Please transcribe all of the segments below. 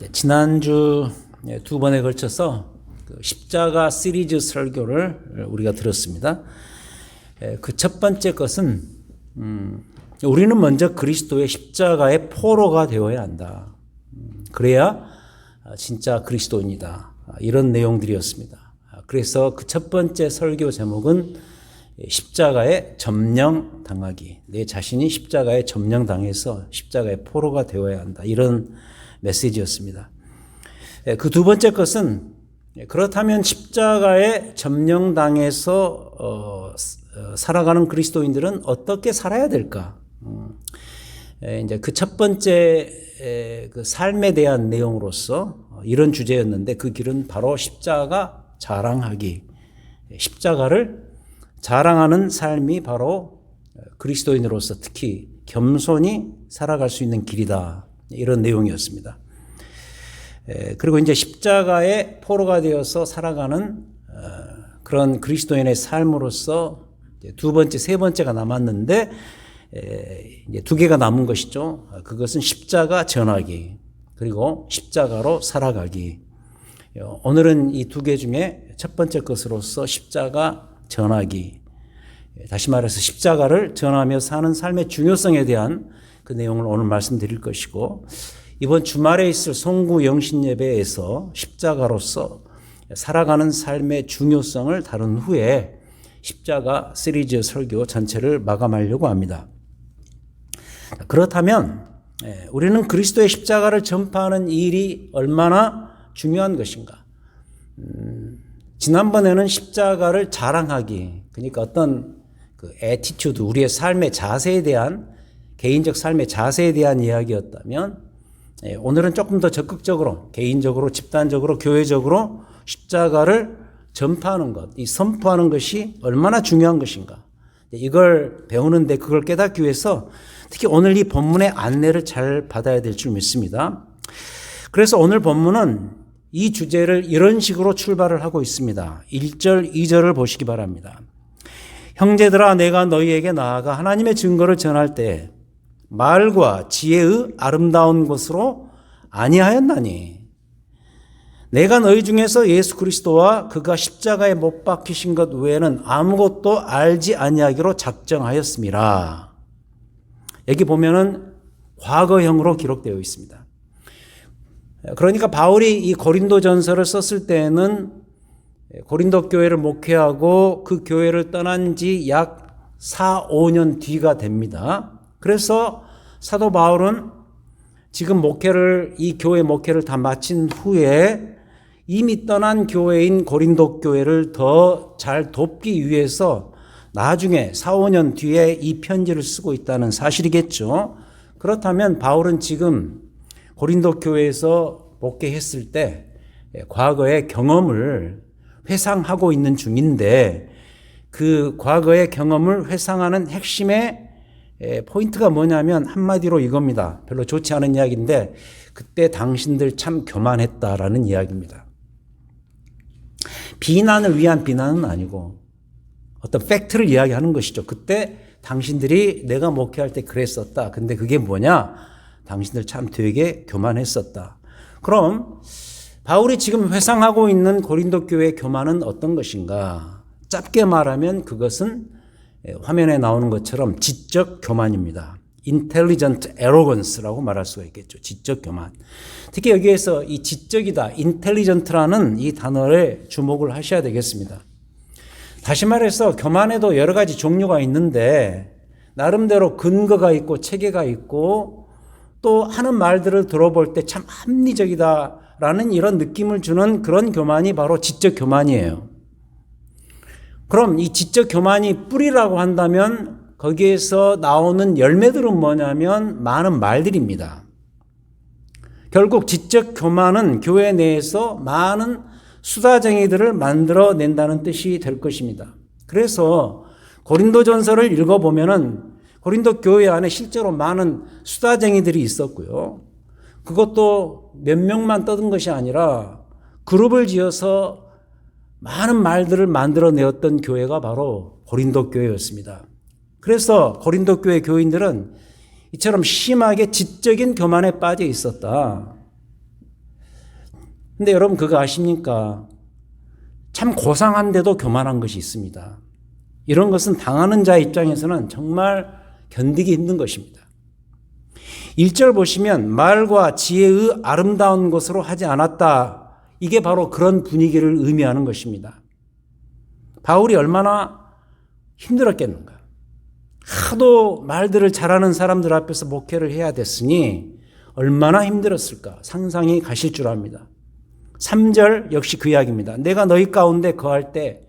네, 지난주 예, 두 번에 걸쳐서 그 십자가 시리즈 설교를 우리가 들었습니다. 그 첫 번째 것은 음, 우리는 먼저 그리스도의 십자가의 포로가 되어야 한다. 음, 그래야 진짜 그리스도인이다. 이런 내용들이었습니다. 그래서 그 첫 번째 설교 제목은 십자가에 점령 당하기. 내 자신이 십자가에 점령 당해서 십자가의 포로가 되어야 한다. 이런 메시지였습니다. 그 두 번째 것은 그렇다면 십자가에 점령당해서 어, 살아가는 그리스도인들은 어떻게 살아야 될까? 음, 이제 그 첫 번째 그 삶에 대한 내용으로서 이런 주제였는데 그 길은 바로 십자가 자랑하기. 십자가를 자랑하는 삶이 바로 그리스도인으로서 특히 겸손히 살아갈 수 있는 길이다. 이런 내용이었습니다. 그리고 이제 십자가의 포로가 되어서 살아가는 어, 그런 그리스도인의 삶으로서 두 번째, 세 번째가 남았는데 이제 두 개가 남은 것이죠. 그것은 십자가 전하기 그리고 십자가로 살아가기. 오늘은 이 두 개 중에 첫 번째 것으로서 십자가 전하기. 다시 말해서 십자가를 전하며 사는 삶의 중요성에 대한 그 내용을 오늘 말씀드릴 것이고 이번 주말에 있을 송구 영신 예배에서 십자가로서 살아가는 삶의 중요성을 다룬 후에 십자가 시리즈 설교 전체를 마감하려고 합니다. 그렇다면 예, 우리는 그리스도의 십자가를 전파하는 일이 얼마나 중요한 것인가? 음, 지난번에는 십자가를 자랑하기, 그러니까 어떤 그 에티튜드, 우리의 삶의 자세에 대한 개인적 삶의 자세에 대한 이야기였다면 예, 오늘은 조금 더 적극적으로 개인적으로 집단적으로 교회적으로 십자가를 전파하는 것, 이 선포하는 것이 얼마나 중요한 것인가. 이걸 배우는데 그걸 깨닫기 위해서 특히 오늘 이 본문의 안내를 잘 받아야 될 줄 믿습니다. 그래서 오늘 본문은 이 주제를 이런 식으로 출발을 하고 있습니다. 1절, 2절을 보시기 바랍니다. 형제들아 내가 너희에게 나아가 하나님의 증거를 전할 때 말과 지혜의 아름다운 것으로 아니하였나니 내가 너희 중에서 예수 그리스도와 그가 십자가에 못 박히신 것 외에는 아무것도 알지 아니하기로 작정하였습니다. 여기 보면은 과거형으로 기록되어 있습니다. 그러니까 바울이 이 고린도 전서를 썼을 때는 고린도 교회를 목회하고 그 교회를 떠난 지 약 4, 5년 뒤가 됩니다. 그래서 사도 바울은 지금 목회를 이 교회 목회를 다 마친 후에 이미 떠난 교회인 고린도 교회를 더 잘 돕기 위해서 나중에 4, 5년 뒤에 이 편지를 쓰고 있다는 사실이겠죠. 그렇다면 바울은 지금 고린도 교회에서 목회했을 때 과거의 경험을 회상하고 있는 중인데 그 과거의 경험을 회상하는 핵심의 포인트가 뭐냐면 한마디로 이겁니다. 별로 좋지 않은 이야기인데 그때 당신들 참 교만했다라는 이야기입니다. 비난을 위한 비난은 아니고 어떤 팩트를 이야기하는 것이죠. 그때 당신들이 내가 목회할 때 그랬었다. 근데 그게 뭐냐? 당신들 참 되게 교만했었다. 그럼 바울이 지금 회상하고 있는 고린도 교회의 교만은 어떤 것인가? 짧게 말하면 그것은 화면에 나오는 것처럼 지적 교만입니다. intelligent arrogance라고 말할 수가 있겠죠. 지적 교만. 특히 여기에서 이 지적이다, intelligent라는 이 단어에 주목을 하셔야 되겠습니다. 다시 말해서 교만에도 여러 가지 종류가 있는데 나름대로 근거가 있고 체계가 있고 또 하는 말들을 들어볼 때 참 합리적이다라는 이런 느낌을 주는 그런 교만이 바로 지적 교만이에요. 그럼 이 지적 교만이 뿌리라고 한다면 거기에서 나오는 열매들은 뭐냐면 많은 말들입니다. 결국 지적 교만은 교회 내에서 많은 수다쟁이들을 만들어 낸다는 뜻이 될 것입니다. 그래서 고린도전서를 읽어 보면은 고린도 교회 안에 실제로 많은 수다쟁이들이 있었고요. 그것도 몇 명만 떠든 것이 아니라 그룹을 지어서 많은 말들을 만들어내었던 교회가 바로 고린도 교회였습니다. 그래서 고린도 교회 교인들은 이처럼 심하게 지적인 교만에 빠져 있었다. 근데 여러분 그거 아십니까? 참 고상한데도 교만한 것이 있습니다. 이런 것은 당하는 자 입장에서는 정말 견디기 힘든 것입니다. 1절 보시면 말과 지혜의 아름다운 것으로 하지 않았다. 이게 바로 그런 분위기를 의미하는 것입니다. 바울이 얼마나 힘들었겠는가. 하도 말들을 잘하는 사람들 앞에서 목회를 해야 됐으니 얼마나 힘들었을까 상상이 가실 줄 압니다. 3절 역시 그 이야기입니다. 내가 너희 가운데 거할 때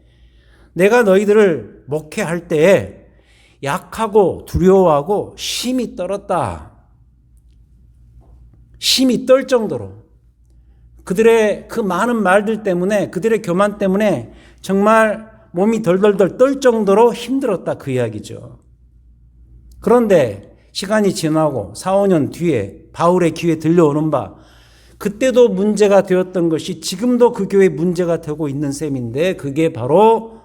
내가 너희들을 목회할 때에 약하고 두려워하고 심히 떨었다. 심히 떨 정도로 그들의 그 많은 말들 때문에 그들의 교만 때문에 정말 몸이 덜덜덜 떨 정도로 힘들었다 그 이야기죠. 그런데 시간이 지나고 4, 5년 뒤에 바울의 귀에 들려오는 바 그때도 문제가 되었던 것이 지금도 그 교회 문제가 되고 있는 셈인데 그게 바로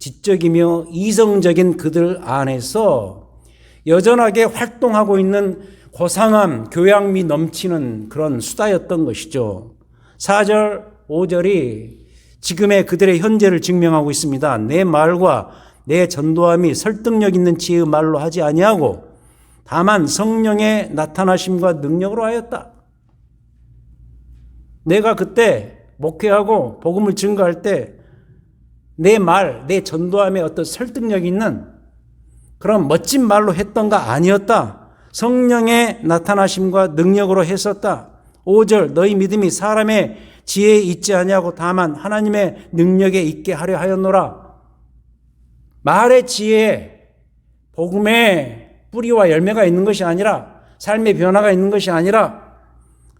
지적이며 이성적인 그들 안에서 여전하게 활동하고 있는 고상함, 교양미 넘치는 그런 수다였던 것이죠. 4절, 5절이 지금의 그들의 현재를 증명하고 있습니다. 내 말과 내 전도함이 설득력 있는 지혜의 말로 하지 아니하고 다만 성령의 나타나심과 능력으로 하였다. 내가 그때 목회하고 복음을 증거할 때 내 말, 내 전도함에 어떤 설득력 있는 그런 멋진 말로 했던가 아니었다. 성령의 나타나심과 능력으로 했었다. 5절 너희 믿음이 사람의 지혜에 있지 아니하고 다만 하나님의 능력에 있게 하려 하였노라. 말의 지혜, 복음의 뿌리와 열매가 있는 것이 아니라 삶의 변화가 있는 것이 아니라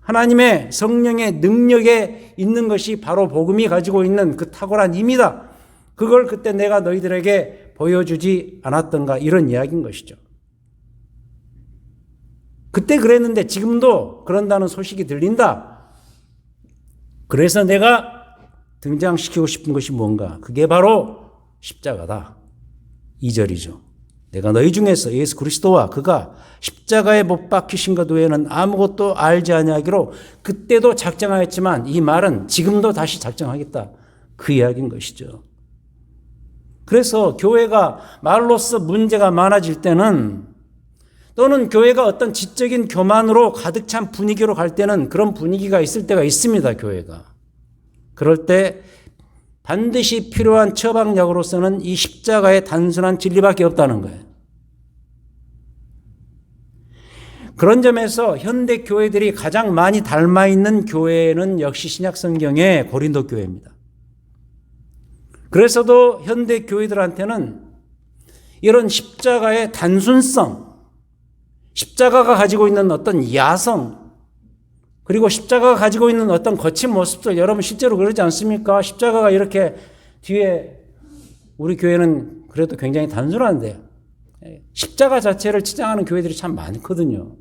하나님의 성령의 능력에 있는 것이 바로 복음이 가지고 있는 그 탁월한 힘이다. 그걸 그때 내가 너희들에게 보여주지 않았던가 이런 이야기인 것이죠. 그때 그랬는데 지금도 그런다는 소식이 들린다. 그래서 내가 등장시키고 싶은 것이 뭔가? 그게 바로 십자가다. 2절이죠. 내가 너희 중에서 예수 그리스도와 그가 십자가에 못 박히신 것 외에는 아무것도 알지 아니하기로 그때도 작정하였지만 이 말은 지금도 다시 작정하겠다. 그 이야기인 것이죠. 그래서 교회가 말로써 문제가 많아질 때는 또는 교회가 어떤 지적인 교만으로 가득 찬 분위기로 갈 때는 그런 분위기가 있을 때가 있습니다, 교회가. 그럴 때 반드시 필요한 처방약으로서는 이 십자가의 단순한 진리밖에 없다는 거예요. 그런 점에서 현대 교회들이 가장 많이 닮아 있는 교회는 역시 신약 성경의 고린도 교회입니다. 그래서도 현대 교회들한테는 이런 십자가의 단순성, 십자가가 가지고 있는 어떤 야성, 그리고 십자가가 가지고 있는 어떤 거친 모습들, 여러분 실제로 그러지 않습니까? 십자가가 이렇게 뒤에 우리 교회는 그래도 굉장히 단순한데, 십자가 자체를 치장하는 교회들이 참 많거든요.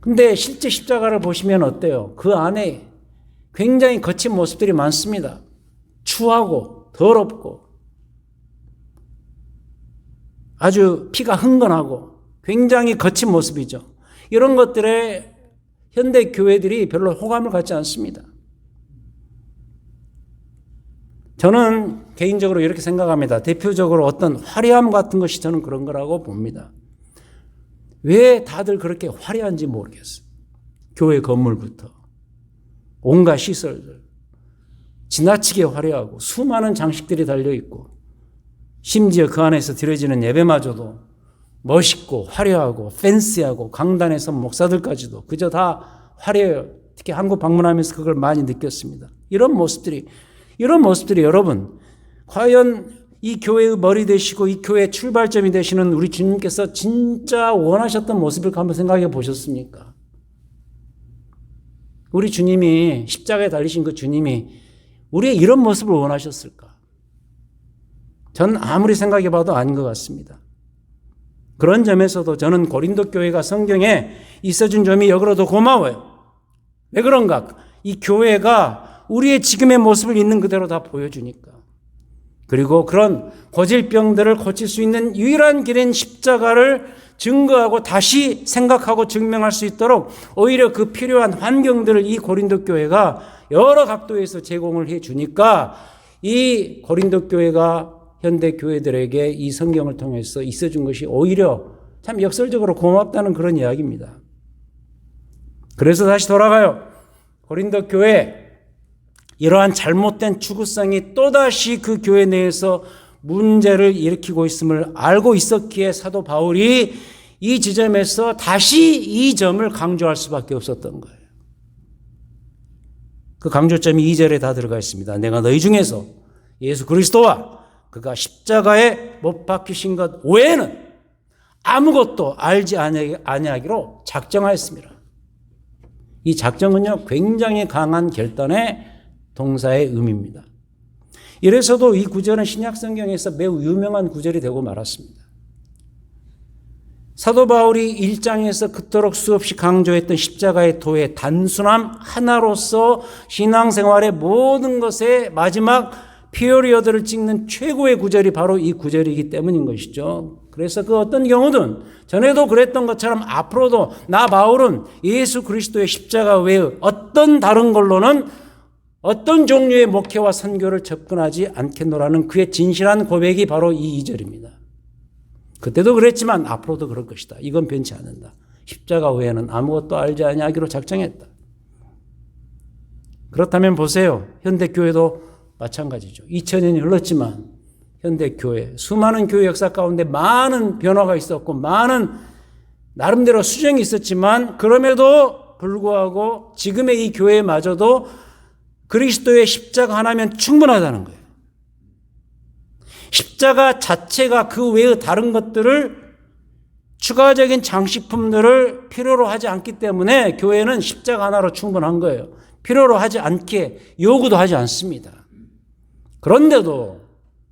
근데 실제 십자가를 보시면 어때요? 그 안에 굉장히 거친 모습들이 많습니다. 추하고 더럽고 아주 피가 흥건하고 굉장히 거친 모습이죠. 이런 것들에 현대 교회들이 별로 호감을 갖지 않습니다. 저는 개인적으로 이렇게 생각합니다. 대표적으로 어떤 화려함 같은 것이 저는 그런 거라고 봅니다. 왜 다들 그렇게 화려한지 모르겠어요. 교회 건물부터 온갖 시설들 지나치게 화려하고 수많은 장식들이 달려 있고 심지어 그 안에서 드려지는 예배마저도 멋있고 화려하고 팬시하고 강단에서 목사들까지도 그저 다 화려해요. 특히 한국 방문하면서 그걸 많이 느꼈습니다. 이런 모습들이 이런 모습들이 여러분 과연 이 교회의 머리 되시고 이 교회의 출발점이 되시는 우리 주님께서 진짜 원하셨던 모습을 한번 생각해 보셨습니까? 우리 주님이 십자가에 달리신 그 주님이 우리의 이런 모습을 원하셨을까? 전 아무리 생각해 봐도 아닌 것 같습니다. 그런 점에서도 저는 고린도 교회가 성경에 있어준 점이 역으로도 고마워요. 왜 그런가? 이 교회가 우리의 지금의 모습을 있는 그대로 다 보여주니까. 그리고 그런 고질병들을 고칠 수 있는 유일한 길인 십자가를 증거하고 다시 생각하고 증명할 수 있도록 오히려 그 필요한 환경들을 이 고린도 교회가 여러 각도에서 제공을 해 주니까 이 고린도 교회가 현대 교회들에게 이 성경을 통해서 있어준 것이 오히려 참 역설적으로 고맙다는 그런 이야기입니다. 그래서 다시 돌아가요. 고린도 교회 이러한 잘못된 추구성이 또다시 그 교회 내에서 문제를 일으키고 있음을 알고 있었기에 사도 바울이 이 지점에서 다시 이 점을 강조할 수밖에 없었던 거예요. 그 강조점이 2절에 다 들어가 있습니다. 내가 너희 중에서 예수 그리스도와 그가 십자가에 못 박히신 것 외에는 아무것도 알지 아니하기로 작정하였습니다. 이 작정은요, 굉장히 강한 결단의 동사의 의미입니다. 이래서도 이 구절은 신약 성경에서 매우 유명한 구절이 되고 말았습니다. 사도 바울이 1장에서 그토록 수없이 강조했던 십자가의 도의 단순함 하나로서 신앙생활의 모든 것의 마지막 피어리어드를 찍는 최고의 구절이 바로 이 구절이기 때문인 것이죠. 그래서 그 어떤 경우든 전에도 그랬던 것처럼 앞으로도 나 바울은 예수 그리스도의 십자가 외의 어떤 다른 걸로는 어떤 종류의 목회와 선교를 접근하지 않겠노라는 그의 진실한 고백이 바로 이 2절입니다. 그때도 그랬지만 앞으로도 그럴 것이다. 이건 변치 않는다. 십자가 외에는 아무것도 알지 아니하기로 작정했다. 그렇다면 보세요. 현대교회도 마찬가지죠. 2000년이 흘렀지만 현대 교회, 수많은 교회 역사 가운데 많은 변화가 있었고 많은 나름대로 수정이 있었지만 그럼에도 불구하고 지금의 이 교회마저도 그리스도의 십자가 하나면 충분하다는 거예요. 십자가 자체가 그 외의 다른 것들을 추가적인 장식품들을 필요로 하지 않기 때문에 교회는 십자가 하나로 충분한 거예요. 필요로 하지 않게 요구도 하지 않습니다. 그런데도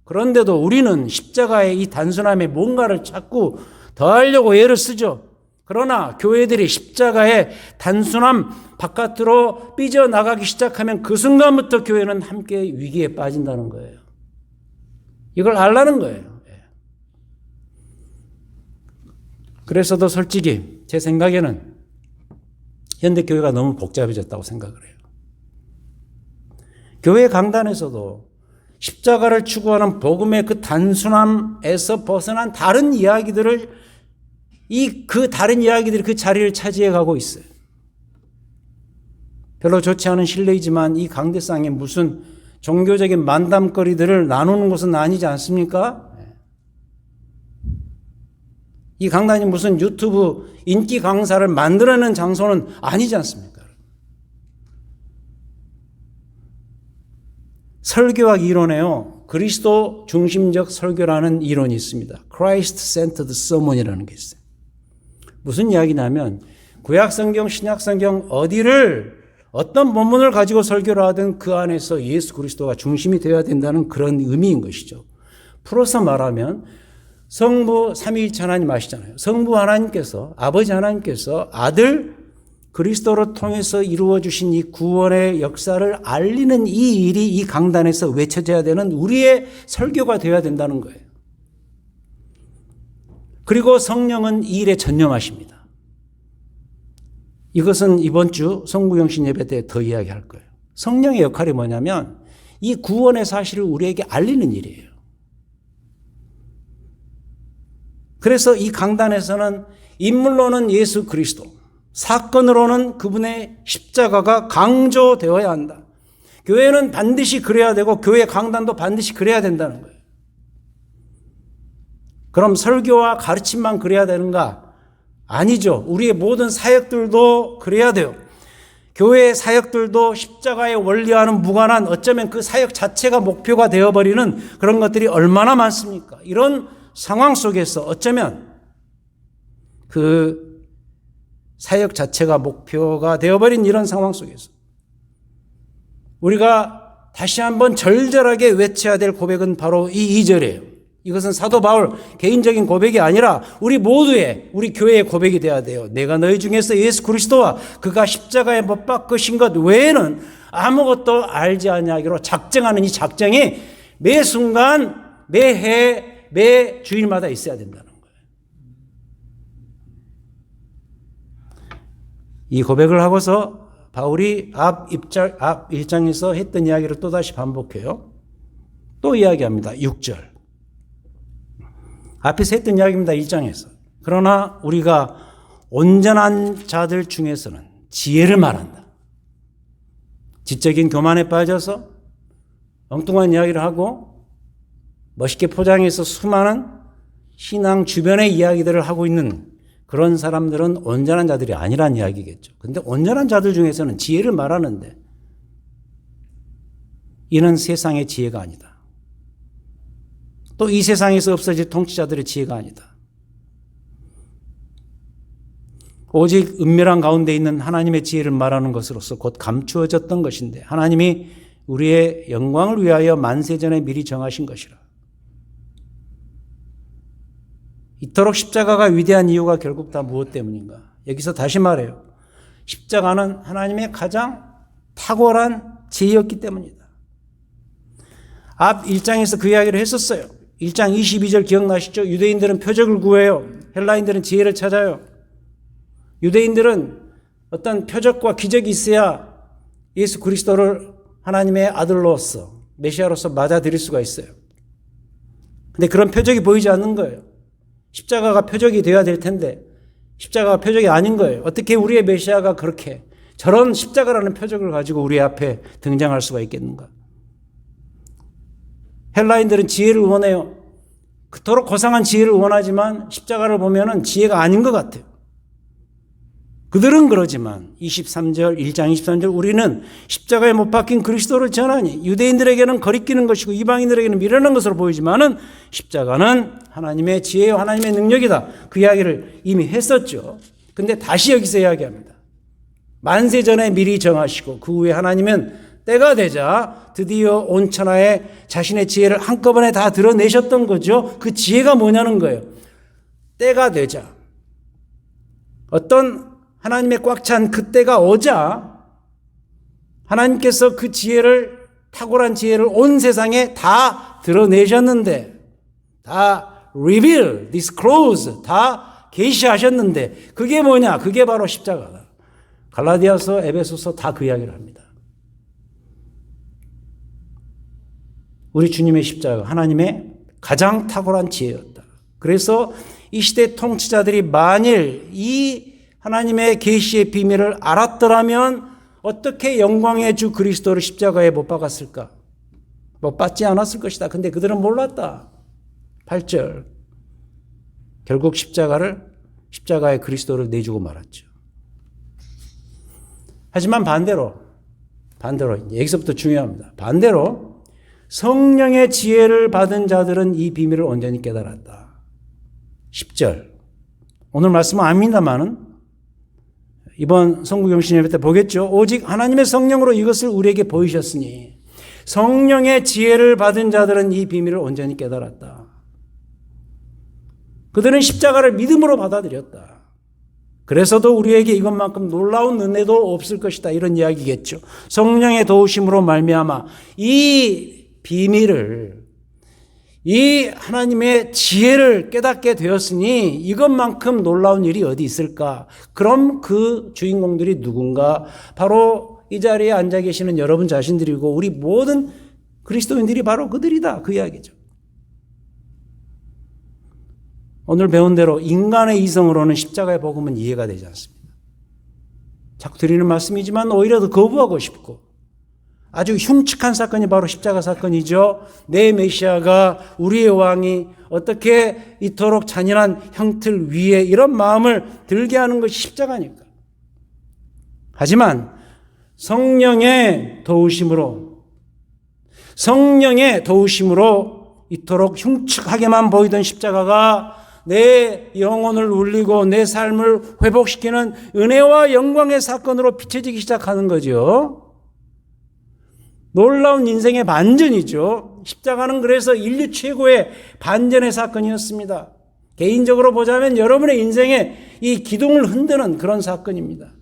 그런데도 우리는 십자가의 이 단순함에 뭔가를 자꾸 더하려고 애를 쓰죠. 그러나 교회들이 십자가의 단순함 바깥으로 삐져나가기 시작하면 그 순간부터 교회는 함께 위기에 빠진다는 거예요. 이걸 알라는 거예요. 예. 그래서도 솔직히 제 생각에는 현대교회가 너무 복잡해졌다고 생각을 해요. 교회 강단에서도 십자가를 추구하는 복음의 그 단순함에서 벗어난 다른 이야기들을 이 그 다른 이야기들이 그 자리를 차지해 가고 있어요. 별로 좋지 않은 실례이지만 이 강대상에 무슨 종교적인 만담거리들을 나누는 것은 아니지 않습니까? 이 강단이 무슨 유튜브 인기 강사를 만들어낸 장소는 아니지 않습니까? 설교학 이론에요. 그리스도 중심적 설교라는 이론이 있습니다. Christ centered sermon이라는 게 있어요. 무슨 이야기냐면 구약 성경, 신약 성경 어디를 어떤 본문을 가지고 설교를 하든 그 안에서 예수 그리스도가 중심이 되어야 된다는 그런 의미인 것이죠. 풀어서 말하면 성부 삼위일체 하나님 아시잖아요. 성부 하나님께서 아버지 하나님께서 아들 그리스도를 통해서 이루어 주신 이 구원의 역사를 알리는 이 일이 이 강단에서 외쳐져야 되는 우리의 설교가 되어야 된다는 거예요. 그리고 성령은 이 일에 전념하십니다. 이것은 이번 주 성구영신 예배 때 더 이야기할 거예요. 성령의 역할이 뭐냐면 이 구원의 사실을 우리에게 알리는 일이에요. 그래서 이 강단에서는 인물로는 예수 그리스도, 사건으로는 그분의 십자가가 강조되어야 한다. 교회는 반드시 그래야 되고 교회 강단도 반드시 그래야 된다는 거예요. 그럼 설교와 가르침만 그래야 되는가? 아니죠. 우리의 모든 사역들도 그래야 돼요. 교회 사역들도 십자가의 원리와는 무관한 어쩌면 그 사역 자체가 목표가 되어버리는 그런 것들이 얼마나 많습니까? 이런 상황 속에서 어쩌면 그 사역 자체가 목표가 되어버린 이런 상황 속에서 우리가 다시 한번 절절하게 외쳐야 될 고백은 바로 이 2절이에요. 이것은 사도 바울 개인적인 고백이 아니라 우리 모두의 우리 교회의 고백이 되어야 돼요. 내가 너희 중에서 예수 그리스도와 그가 십자가에 못 박으신 것 외에는 아무것도 알지 아니하기로 작정하는 이 작정이 매 순간 매해 매 주일마다 있어야 된다는 거예요. 이 고백을 하고서 바울이 앞 입장, 앞 1장에서 했던 이야기를 또다시 반복해요. 또 이야기합니다. 6절. 앞에서 했던 이야기입니다. 1장에서. 그러나 우리가 온전한 자들 중에서는 지혜를 말한다. 지적인 교만에 빠져서 엉뚱한 이야기를 하고 멋있게 포장해서 수많은 신앙 주변의 이야기들을 하고 있는 그런 사람들은 온전한 자들이 아니란 이야기겠죠. 근데 온전한 자들 중에서는 지혜를 말하는데 이는 세상의 지혜가 아니다. 또 이 세상에서 없어질 통치자들의 지혜가 아니다. 오직 은밀한 가운데 있는 하나님의 지혜를 말하는 것으로서 곧 감추어졌던 것인데 하나님이 우리의 영광을 위하여 만세전에 미리 정하신 것이라. 이토록 십자가가 위대한 이유가 결국 다 무엇 때문인가? 여기서 다시 말해요. 십자가는 하나님의 가장 탁월한 지혜였기 때문이다. 앞 1장에서 그 이야기를 했었어요. 1장 22절 기억나시죠? 유대인들은 표적을 구해요. 헬라인들은 지혜를 찾아요. 유대인들은 어떤 표적과 기적이 있어야 예수 그리스도를 하나님의 아들로서 메시아로서 맞아들일 수가 있어요. 근데 그런 표적이 보이지 않는 거예요. 십자가가 표적이 되어야 될 텐데 십자가가 표적이 아닌 거예요. 어떻게 우리의 메시아가 그렇게 저런 십자가라는 표적을 가지고 우리 앞에 등장할 수가 있겠는가? 헬라인들은 지혜를 원해요. 그토록 고상한 지혜를 원하지만 십자가를 보면은 지혜가 아닌 것 같아요. 그들은 그러지만 23절 1장 23절 우리는 십자가에 못 박힌 그리스도를 전하니 유대인들에게는 거리끼는 것이고 이방인들에게는 미련한 것으로 보이지만은 십자가는 하나님의 지혜와 하나님의 능력이다. 그 이야기를 이미 했었죠. 근데 다시 여기서 이야기합니다. 만세 전에 미리 정하시고 그 후에 하나님은 때가 되자 드디어 온 천하에 자신의 지혜를 한꺼번에 다 드러내셨던 거죠. 그 지혜가 뭐냐는 거예요. 때가 되자 어떤 하나님의 꽉 찬 그때가 오자 하나님께서 그 지혜를 탁월한 지혜를 온 세상에 다 드러내셨는데 다 reveal, disclose 다 계시하셨는데 그게 뭐냐? 그게 바로 십자가다. 갈라디아서, 에베소서 다 그 이야기를 합니다. 우리 주님의 십자가 하나님의 가장 탁월한 지혜였다. 그래서 이 시대 통치자들이 만일 이 하나님의 계시의 비밀을 알았더라면 어떻게 영광의 주 그리스도를 십자가에 못 박았을까? 못 받지 않았을 것이다. 근데 그들은 몰랐다. 8절. 결국 십자가를 십자가에 그리스도를 내주고 말았죠. 하지만 반대로 반대로 여기서부터 중요합니다. 반대로 성령의 지혜를 받은 자들은 이 비밀을 온전히 깨달았다. 10절. 오늘 말씀은 아닙니다만은 이번 성구경신 예배 때 보겠죠. 오직 하나님의 성령으로 이것을 우리에게 보이셨으니 성령의 지혜를 받은 자들은 이 비밀을 온전히 깨달았다. 그들은 십자가를 믿음으로 받아들였다. 그래서도 우리에게 이것만큼 놀라운 은혜도 없을 것이다. 이런 이야기겠죠. 성령의 도우심으로 말미암아 이 비밀을 이 하나님의 지혜를 깨닫게 되었으니 이것만큼 놀라운 일이 어디 있을까? 그럼 그 주인공들이 누군가? 바로 이 자리에 앉아 계시는 여러분 자신들이고 우리 모든 그리스도인들이 바로 그들이다. 그 이야기죠. 오늘 배운 대로 인간의 이성으로는 십자가의 복음은 이해가 되지 않습니다. 자꾸 드리는 말씀이지만 오히려 더 거부하고 싶고 아주 흉측한 사건이 바로 십자가 사건이죠. 내 메시아가 우리의 왕이 어떻게 이토록 잔인한 형틀 위에 이런 마음을 들게 하는 것이 십자가니까. 하지만 성령의 도우심으로 성령의 도우심으로 이토록 흉측하게만 보이던 십자가가 내 영혼을 울리고 내 삶을 회복시키는 은혜와 영광의 사건으로 비춰지기 시작하는 거죠. 놀라운 인생의 반전이죠. 십자가는 그래서 인류 최고의 반전의 사건이었습니다. 개인적으로 보자면 여러분의 인생에 이 기둥을 흔드는 그런 사건입니다.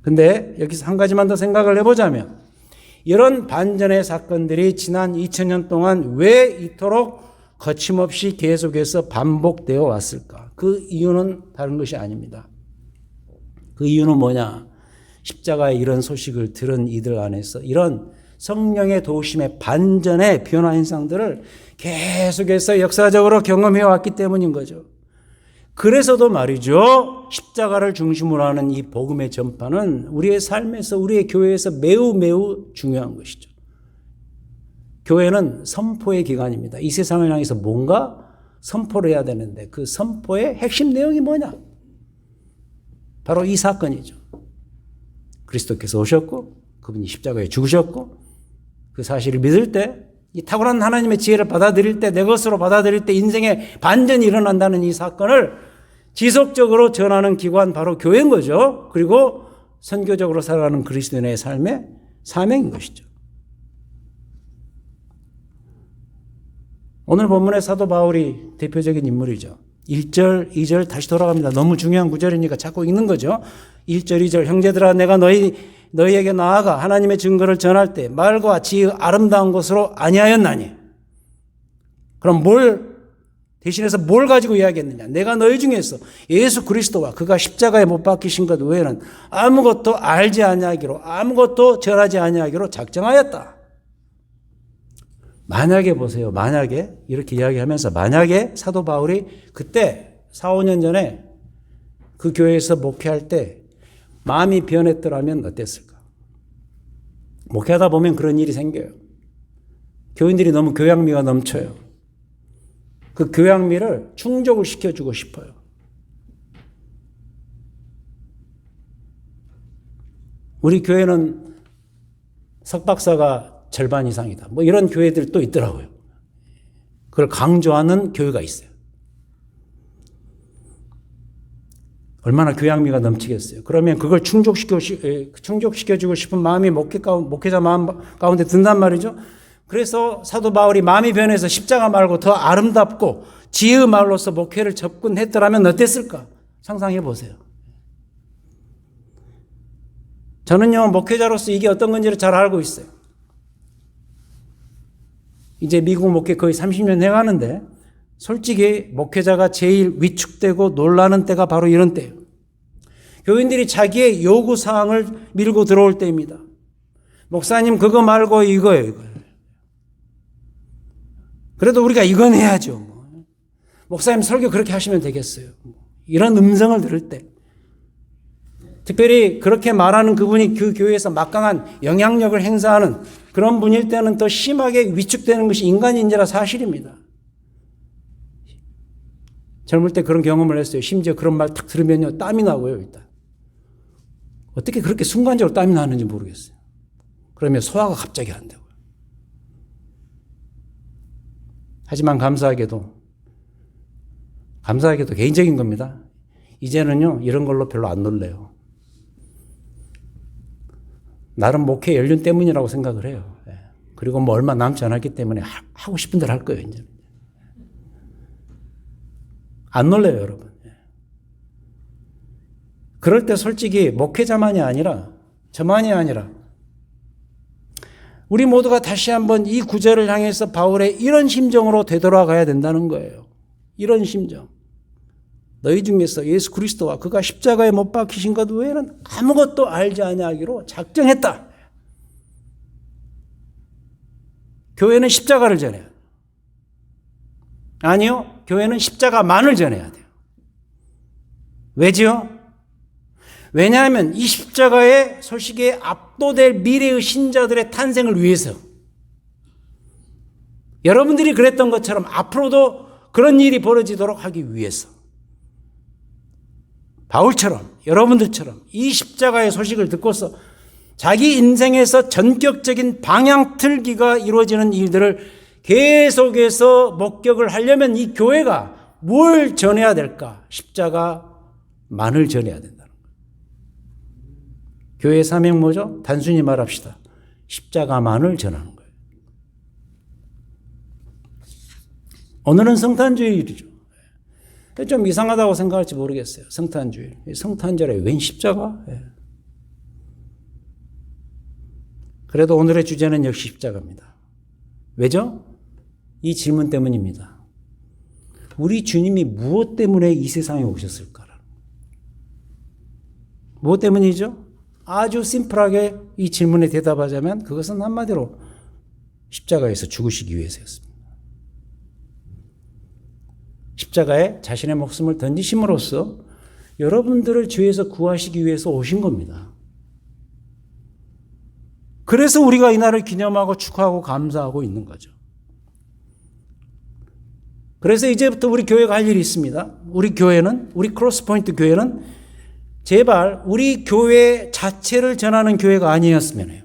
근데 여기서 한 가지만 더 생각을 해보자면 이런 반전의 사건들이 지난 2000년 동안 왜 이토록 거침없이 계속해서 반복되어 왔을까? 그 이유는 다른 것이 아닙니다. 그 이유는 뭐냐? 십자가의 이런 소식을 들은 이들 안에서 이런 성령의 도우심의 반전의 변화 현상들을 계속해서 역사적으로 경험해 왔기 때문인 거죠. 그래서도 말이죠. 십자가를 중심으로 하는 이 복음의 전파는 우리의 삶에서, 우리의 교회에서 매우 매우 중요한 것이죠. 교회는 선포의 기관입니다. 이 세상을 향해서 뭔가 선포를 해야 되는데 그 선포의 핵심 내용이 뭐냐? 바로 이 사건이죠. 그리스도께서 오셨고 그분이 십자가에 죽으셨고 그 사실을 믿을 때 이 탁월한 하나님의 지혜를 받아들일 때 내 것으로 받아들일 때 인생의 반전이 일어난다는 이 사건을 지속적으로 전하는 기관 바로 교회인 거죠. 그리고 선교적으로 살아가는 그리스도인의 삶의 사명인 것이죠. 오늘 본문의 사도 바울이 대표적인 인물이죠. 1절, 2절 다시 돌아갑니다. 너무 중요한 구절이니까 자꾸 읽는 거죠. 1절, 2절 형제들아 내가 너희 너희에게 나아가 하나님의 증거를 전할 때 말과 지의 아름다운 것으로 아니하였나니. 그럼 뭘 대신해서 뭘 가지고 이야기했느냐? 내가 너희 중에서 예수 그리스도와 그가 십자가에 못 박히신 것 외에는 아무것도 알지 아니하기로 아무것도 전하지 아니하기로 작정하였다. 만약에 보세요. 만약에 이렇게 이야기하면서 만약에 사도 바울이 그때 4, 5년 전에 그 교회에서 목회할 때 마음이 변했더라면 어땠을까? 목회하다 보면 그런 일이 생겨요. 교인들이 너무 교양미가 넘쳐요. 그 교양미를 충족을 시켜주고 싶어요. 우리 교회는 석박사가 절반 이상이다. 뭐 이런 교회들 또 있더라고요. 그걸 강조하는 교회가 있어요. 얼마나 교양미가 넘치겠어요. 그러면 그걸 충족시켜, 충족시켜주고 싶은 마음이 목회 가운, 목회자 마음 가운데 든단 말이죠. 그래서 사도 바울이 마음이 변해서 십자가 말고 더 아름답고 지의 말로서 목회를 접근했더라면 어땠을까? 상상해 보세요. 저는요, 목회자로서 이게 어떤 건지를 잘 알고 있어요. 이제 미국 목회 거의 30년 해가는데 솔직히 목회자가 제일 위축되고 놀라는 때가 바로 이런 때예요. 교인들이 자기의 요구 사항을 밀고 들어올 때입니다. 목사님 그거 말고 이거예요. 이거. 그래도 우리가 이건 해야죠. 뭐. 목사님 설교 그렇게 하시면 되겠어요. 이런 음성을 들을 때 특별히 그렇게 말하는 그분이 그 교회에서 막강한 영향력을 행사하는 그런 분일 때는 더 심하게 위축되는 것이 인간인지라 사실입니다. 젊을 때 그런 경험을 했어요. 심지어 그런 말 탁 들으면요, 땀이 나고요, 일단. 어떻게 그렇게 순간적으로 땀이 나는지 모르겠어요. 그러면 소화가 갑자기 안 되고요. 하지만 감사하게도, 감사하게도 개인적인 겁니다. 이제는요, 이런 걸로 별로 안 놀래요. 나름 목회 연륜 때문이라고 생각을 해요. 예. 그리고 뭐 얼마 남지 않았기 때문에 하고 싶은 대로 할 거예요, 이제. 안 놀래요, 여러분. 예. 그럴 때 솔직히 목회자만이 아니라, 저만이 아니라, 우리 모두가 다시 한번 이 구절을 향해서 바울의 이런 심정으로 되돌아가야 된다는 거예요. 이런 심정. 너희 중에서 예수 그리스도와 그가 십자가에 못 박히신 것 외에는 아무것도 알지 아니하기로 작정했다. 교회는 십자가를 전해야 아니요. 교회는 십자가만을 전해야 돼요. 왜지요? 왜냐하면 이 십자가의 소식에 압도될 미래의 신자들의 탄생을 위해서 여러분들이 그랬던 것처럼 앞으로도 그런 일이 벌어지도록 하기 위해서 바울처럼 여러분들처럼 이 십자가의 소식을 듣고서 자기 인생에서 전격적인 방향 틀기가 이루어지는 일들을 계속해서 목격을 하려면 이 교회가 뭘 전해야 될까? 십자가만을 전해야 된다는 거예요. 교회의 사명 뭐죠? 단순히 말합시다. 십자가만을 전하는 거예요. 오늘은 성탄주일이죠. 좀 이상하다고 생각할지 모르겠어요. 성탄주일. 성탄절에 웬 십자가? 예. 그래도 오늘의 주제는 역시 십자가입니다. 왜죠? 이 질문 때문입니다. 우리 주님이 무엇 때문에 이 세상에 오셨을까? 뭐 때문이죠? 아주 심플하게 이 질문에 대답하자면 그것은 한마디로 십자가에서 죽으시기 위해서였습니다. 십자가에 자신의 목숨을 던지심으로써 여러분들을 죄에서 구하시기 위해서 오신 겁니다. 그래서 우리가 이날을 기념하고 축하하고 감사하고 있는 거죠. 그래서 이제부터 우리 교회가 할 일이 있습니다. 우리 교회는, 우리 크로스포인트 교회는 제발 우리 교회 자체를 전하는 교회가 아니었으면 해요.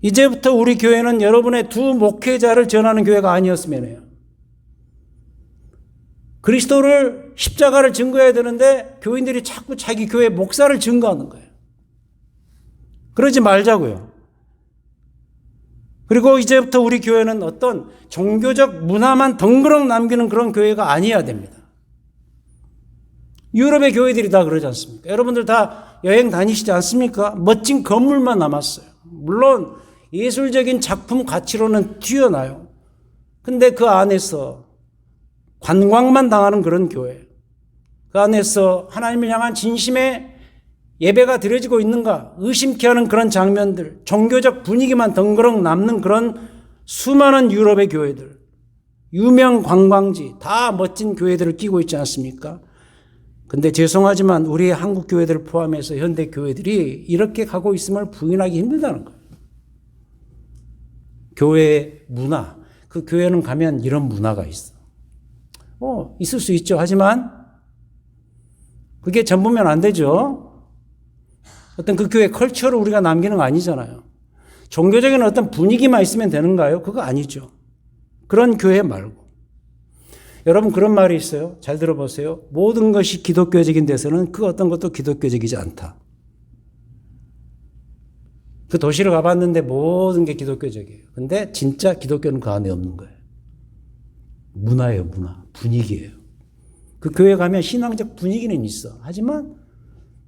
이제부터 우리 교회는 여러분의 두 목회자를 전하는 교회가 아니었으면 해요. 그리스도를 십자가를 증거해야 되는데 교인들이 자꾸 자기 교회 목사를 증거하는 거예요. 그러지 말자고요. 그리고 이제부터 우리 교회는 어떤 종교적 문화만 덩그렁 남기는 그런 교회가 아니어야 됩니다. 유럽의 교회들이 다 그러지 않습니까? 여러분들 다 여행 다니시지 않습니까? 멋진 건물만 남았어요. 물론 예술적인 작품 가치로는 뛰어나요. 근데 그 안에서 관광만 당하는 그런 교회. 그 안에서 하나님을 향한 진심의 예배가 드려지고 있는가 의심케 하는 그런 장면들, 종교적 분위기만 덩그렁 남는 그런 수많은 유럽의 교회들, 유명 관광지, 다 멋진 교회들을 끼고 있지 않습니까? 근데 죄송하지만 우리 한국 교회들을 포함해서 현대 교회들이 이렇게 가고 있음을 부인하기 힘들다는 거예요. 교회 문화, 그 교회는 가면 이런 문화가 있어. 어, 있을 수 있죠. 하지만 그게 전부면 안 되죠. 어떤 그 교회 컬처를 우리가 남기는 거 아니잖아요. 종교적인 어떤 분위기만 있으면 되는가요? 그거 아니죠. 그런 교회 말고. 여러분 그런 말이 있어요. 잘 들어보세요. 모든 것이 기독교적인 데서는 그 어떤 것도 기독교적이지 않다. 그 도시를 가봤는데 모든 게 기독교적이에요. 근데 진짜 기독교는 그 안에 없는 거예요. 문화예요, 문화. 분위기예요. 그 교회 가면 신앙적 분위기는 있어. 하지만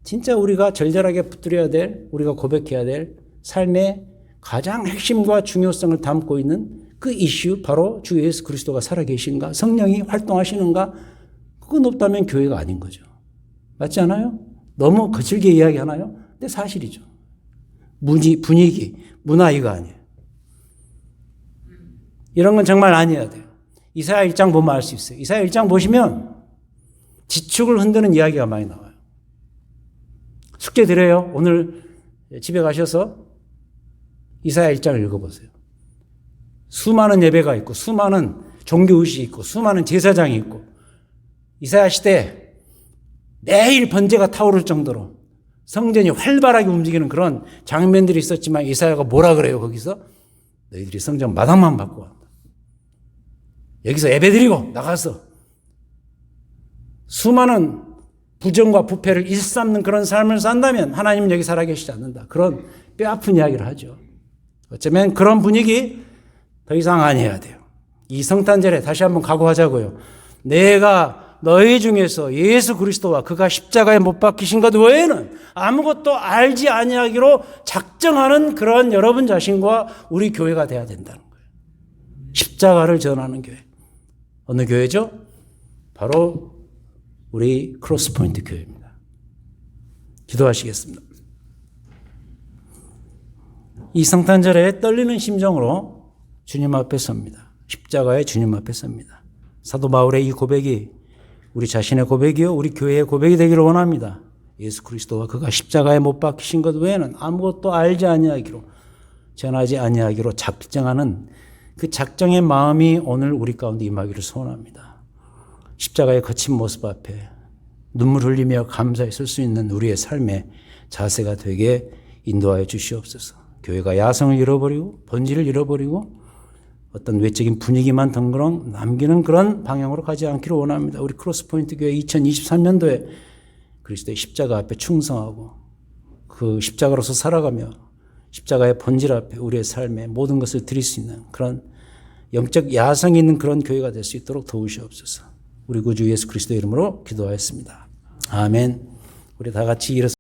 진짜 우리가 절절하게 붙들어야 될, 우리가 고백해야 될 삶의 가장 핵심과 중요성을 담고 있는 그 이슈, 바로 주 예수 그리스도가 살아계신가, 성령이 활동하시는가, 그건 없다면 교회가 아닌 거죠. 맞지 않아요? 너무 거칠게 이야기하나요? 근데 사실이죠. 문이, 분위기, 문화 이거 아니에요. 이런 건 정말 아니어야 돼요. 이사야 1장 보면 알 수 있어요. 이사야 1장 보시면 지축을 흔드는 이야기가 많이 나와요. 숙제 드려요. 오늘 집에 가셔서 이사야 1장을 읽어보세요. 수많은 예배가 있고, 수많은 종교 의식이 있고, 수많은 제사장이 있고, 이사야 시대 매일 번제가 타오를 정도로 성전이 활발하게 움직이는 그런 장면들이 있었지만 이사야가 뭐라 그래요, 거기서? 너희들이 성전 마당만 와. 여기서 예배 드리고 나가서 수많은 부정과 부패를 일삼는 그런 삶을 산다면 하나님은 여기 살아계시지 않는다. 그런 뼈아픈 이야기를 하죠. 어쩌면 그런 분위기 더 이상 아니어야 돼요. 이 성탄절에 다시 한번 각오하자고요. 내가 너희 중에서 예수 그리스도와 그가 십자가에 못 박히신 것 외에는 아무것도 알지 아니하기로 작정하는 그런 여러분 자신과 우리 교회가 돼야 된다는 거예요. 십자가를 전하는 교회. 어느 교회죠? 바로 우리 크로스포인트 교회입니다. 기도하시겠습니다. 이 성탄절에 떨리는 심정으로 주님 앞에 섭니다. 십자가의 주님 앞에 섭니다. 사도 바울의 이 고백이 우리 자신의 고백이요, 우리 교회의 고백이 되기를 원합니다. 예수 그리스도와 그가 십자가에 못 박히신 것 외에는 아무것도 알지 아니하기로 전하지 아니하기로 작정하는 그 작정의 마음이 오늘 우리 가운데 임하기를 소원합니다. 십자가의 거친 모습 앞에 눈물 흘리며 감사에 쓸수 있는 우리의 삶의 자세가 되게 인도하여 주시옵소서. 교회가 야성을 잃어버리고 본질을 잃어버리고 어떤 외적인 분위기만 덩그렁 남기는 그런 방향으로 가지 않기를 원합니다. 우리 크로스포인트 교회 2023년도에 그리스도의 십자가 앞에 충성하고 그 십자가로서 살아가며 십자가의 본질 앞에 우리의 삶에 모든 것을 드릴 수 있는 그런 영적 야성 있는 그런 교회가 될 수 있도록 도우시옵소서. 우리 구주 예수 그리스도 이름으로 기도하였습니다. 아멘. 우리 다 같이 일어서